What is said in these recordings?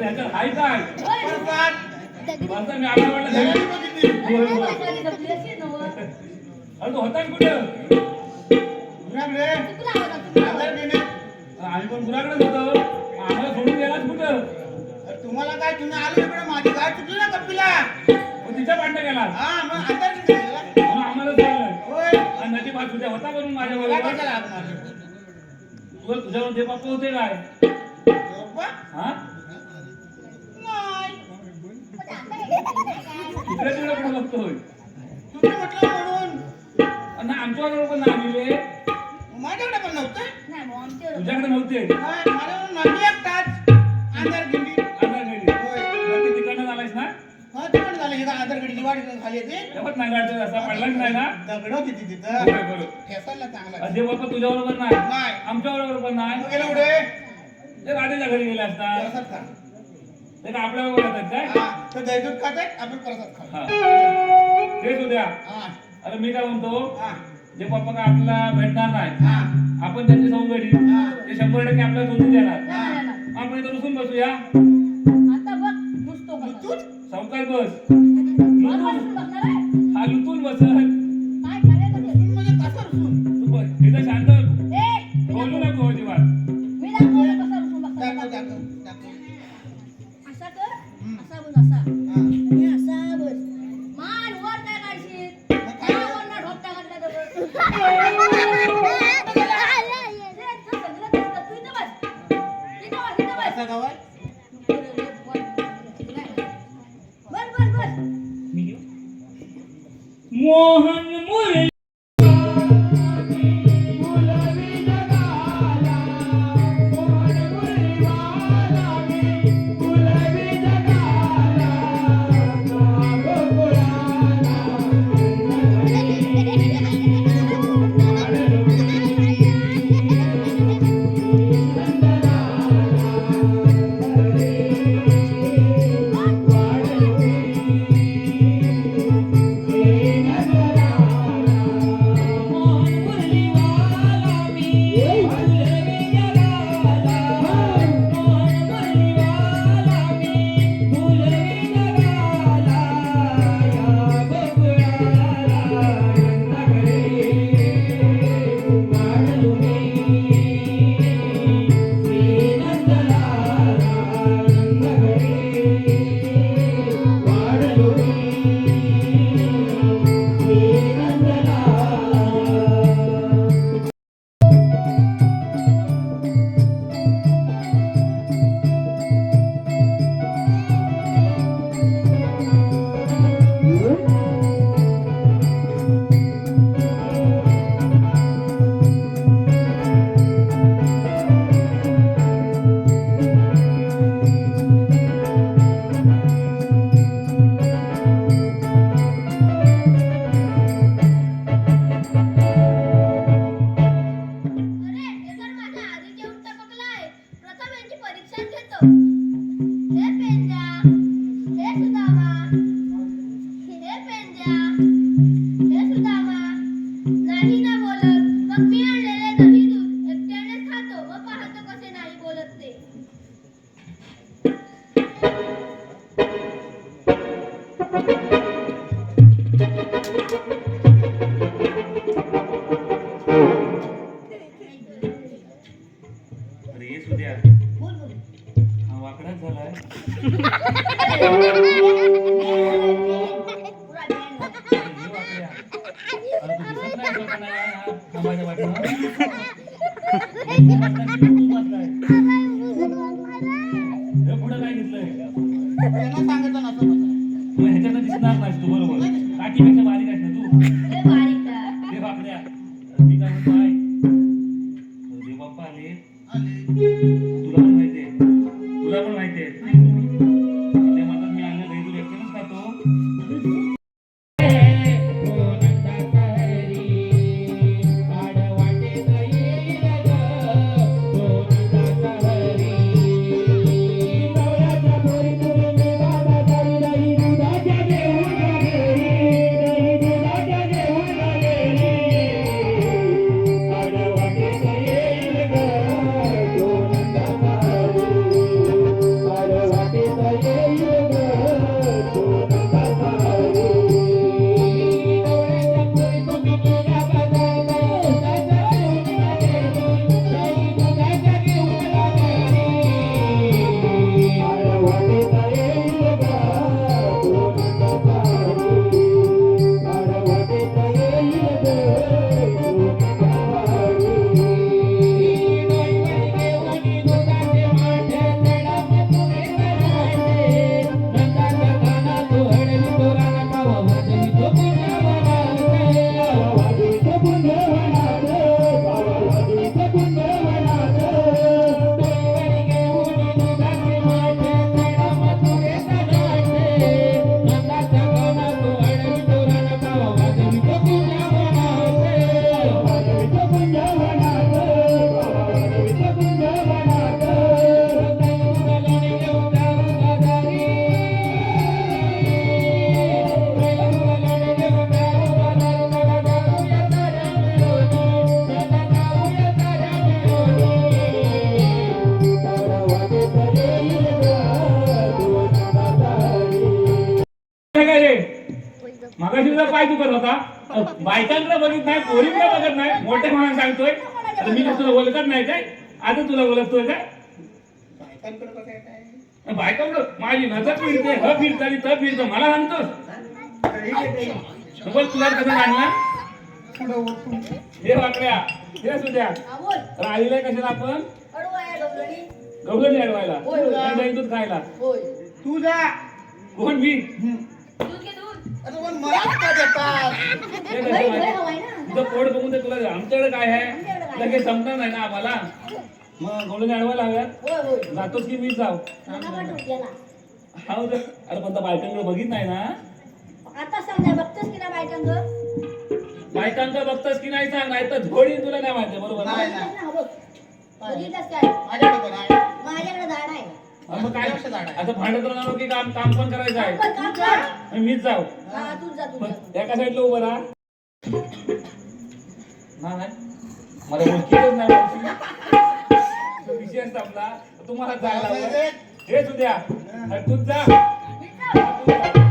ह्याच्यात हाय काय बरं मी वाटलं. अरे तू होता कुठं? आम्ही पण गुराकडेच होतो. आम्हाला सोडून गेलाच कुठं? तुम्हाला काय तुम्ही आलो इकडे माझी गाय चुकली ना कपिला मग तिच्या भांडण गेला हा मग म्हणून आम्हाला होय. आणि नदी बाजू तुझ्या होता म्हणून माझ्या मला तुझ्यावर ते बाप्पा होते काय? हा नाही. तिकडे तिकडे कुठं बघतोय तुम्ही म्हटलं म्हणून. आणि आमच्याबरोबर पण नाही आलेले माझ्याकडे पण नव्हतं. नाही, तुझ्याकडे नव्हते. नाही, एकटाच होय. नक्की तिकडनं झालायस ना? हा तिकडे झालं. हे आधार घडीची वाडी खाली येते तेव्हाच नाही गाडतो असा पडलाच नाही ना? दगड होती ती तिथं. होय, बरोबर. ठेसायला चांगला अरे बाप्पा तुझ्या बरोबर नाही. नाही. आमच्या बरोबर पण नाही. मग गेलं पुढे ते गाडीच्या घरी गेले असतात. का आपल्या येतात काय तर दैदूत खातात आपण प्रसाद हा. तेच उद्या हा. अरे मी काय म्हणतो हा. जे पप्पा काय आपल्याला भेटणार नाही हा. आपण त्यांची सौंदर्य हा. ते शंभर टक्के आपल्याला सोडून देणार. नाही, नाही, आपण इथं रुसून बसूया आता बघ नुसतो कसा. तूच सावकार बस. बसून बसणार आहे? हा लुटून बसल पुरा ध्यान पाय दुखत होता. अ, बायकांकडे बघित नाही पोरीकडे बघत नाही. मोठ्या म्हणून सांगतोय. आता मी तुला ओळखत नाही काय? आता तुला ओळखतोय काय? बायकांकडे माझी नजर फिरते ह फिरत आणि त फिरतं. मला सांगतोस. तरी ते ते बघ तुला कसं ओढून. हे वाकड्या हे सुद्या हा, आहे कशाला आपण. गवळणी अडवायला. दूध खायला. जा. कोण मी. अरे पण मलाच का देतात. तुझं पोट बघून तर तुला आमच्याकडे काय आहे? लगेच संपणार नाही ना आम्हाला मग हव्यात होय, होय. जातोच की मीच जाऊ. हा. अरे पण त्या बायकांकडे बघित नाही ना आता सांगा बघतोस की ना बायकांचं बायकांचं बघतोस की नाही सांग नाही तर झोडी तुला नाही माहिती बरोबर ना? नाही, नाही. ना, बघ. बघितलंस काय माझ्याकडे पण आहे माझ्याकडे झाड आहे अरे मग काय लक्ष झाड आहे. आता भांडत राहणार की काम काम पण करायचं आहे. मग मीच जाऊ हा, जा, पण. एका साईडला उभं राहा ना नाही मला ओळखीतच नाही मावशी. विषय संपला तुम्हाला जायला लावलं. हे सुद्या अरे तूच जा हा, तूच जा.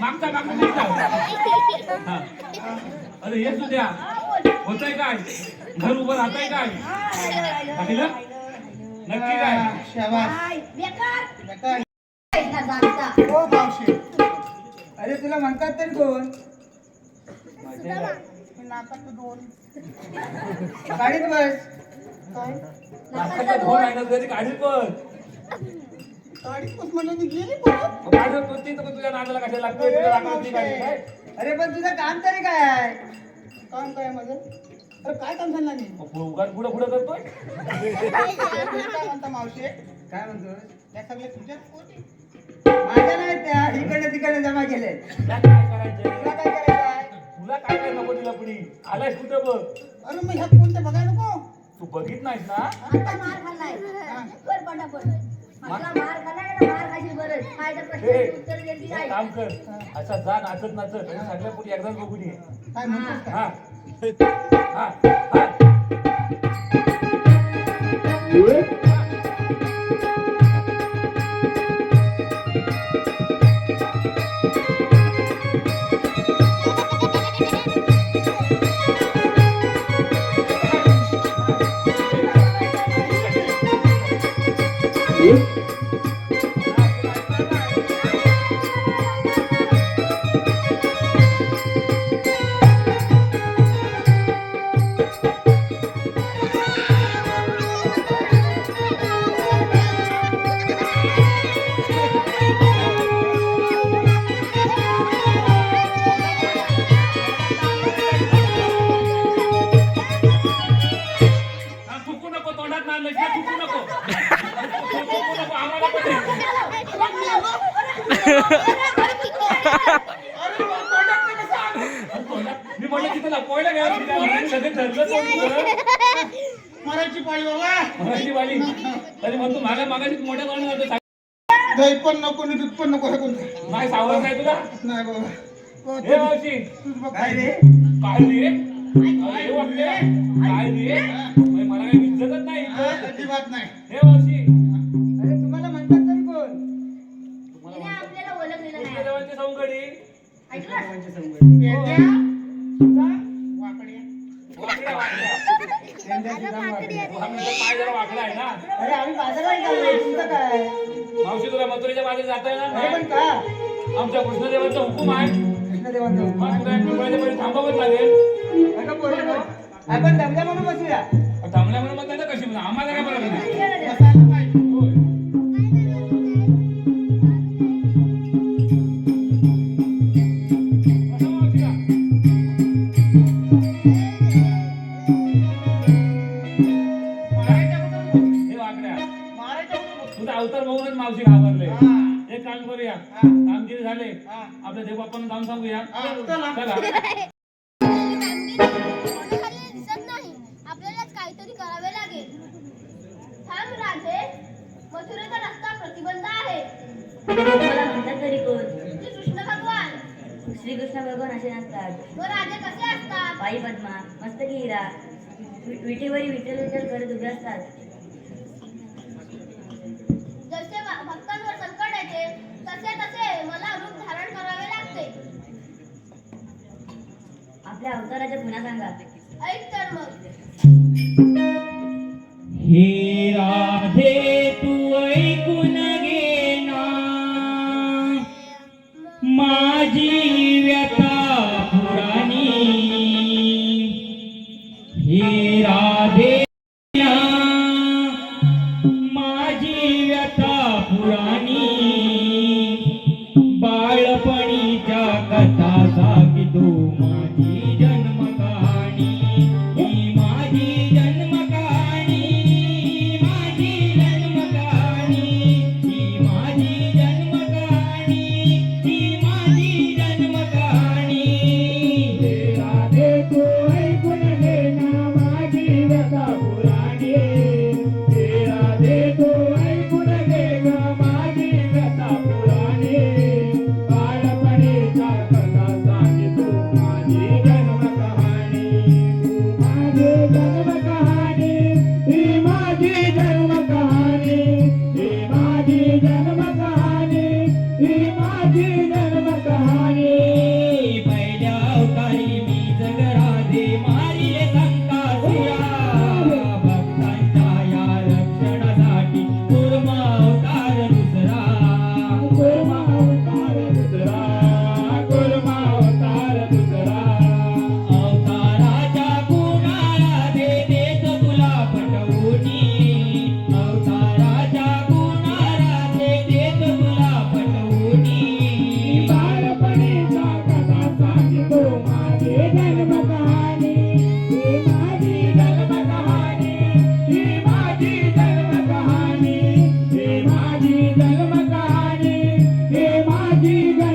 मागचा, मागचा. हा. अरे हे सुद्या होतंय काय घर उभं राहतंय काय नक्की काय? शाबास. काय? बेकार. ना. हो मावशी. अरे तुला म्हणतात तरी कोण? नाकात दोन. गाडीत बस. काय? नाकाच्या दोन आहे ना तरी गाडीत पण गाडी पुस ती गेली परत मग गाडीवर कोणती तर तुझ्या नादाला कशाला लागते तुझ्या नाकातली गाडी काय अरे पण तुझं काम तरी काय आहे? काम काय माझं? अरे काय काम झालं नाही? उगाच पुढं पुढं करतोय? काय म्हणता मावशी. काय म्हणतो या सगळ्या तुझ्याच पोटी माझ्या नाही त्या इकडे तिकडे जमा केले. तुला काय करायचंय? तुला काय करायचं आहे तुला काय काय नको तिला पुढी? आलायस कुठं बघ? अरे मग ह्यात कोणतं बघाय नको. तू बघित नाहीस ना? आता मार खाल्लाय. वर पटापट. आपला मार. खाल्लाय ना, मार खाशील बरं. हे, प्रश्नाची उत्तर ती एक? काम कर. असा जा नाचत नाचत. आणि सगळ्या पुढे एकदाच बघून ये. काय म्हणतोस हा. हा हा, दही पण नको आणि दूध पण नको हे कोणतं नाही सावध नाही तुला? नाही बाबा. हो, हे मावशी. बघ काय रे? काय रे? अरे हे वाटले काय रे? म्हणजे मला काही इज्जतच नाही हा, इथं. अजिबात नाही. हे मावशी. अरे तुम्हाला म्हणतात तरी कोण? तिने आपल्याला ओळखलेलं कृष्ण नाही. देवांची सौंगडी. ऐकलं? पेट्या तुझा वाकड्या. वाकड्या, वाकड्या. वाकड्याचा पाय जरा वाकडा आहे ना. अरे आम्ही बाजारात तुमचं काय? मावशी तुला मथुरेच्या बाजूला जाता येणार अरे पण नाही का? आमच्या कृष्णदेवाचा हुकूम आहे. कृष्णदेवांचं. मग तुला पिंपळाच्या थांबावंच लागेल. आपण दमल्या म्हणून बसूया. थांबल्या म्हणून मग कशी आम्हाला काय बरोबर करूया हा. कामगिरी झाले. आपल्या देवबापांना जाऊन सांगूया. चला. आपल्यालाच काहीतरी करावे लागेल. थांब राधे मथुरेचा रस्ता प्रतिबंध आहे. मला म्हणतात तरी कोण? श्री कृष्ण भगवान भगवान असे नसतात. व कसे असतात? बाई पद्मा मस्तकी हिरा वि- विटेवरी विठ्ठल विठ्ठल करत उभे असतात. जसे भक्तांवर संकट येते आपल्या अवताराच्या गुन्हा सांगा. ऐक तर मग. Amen.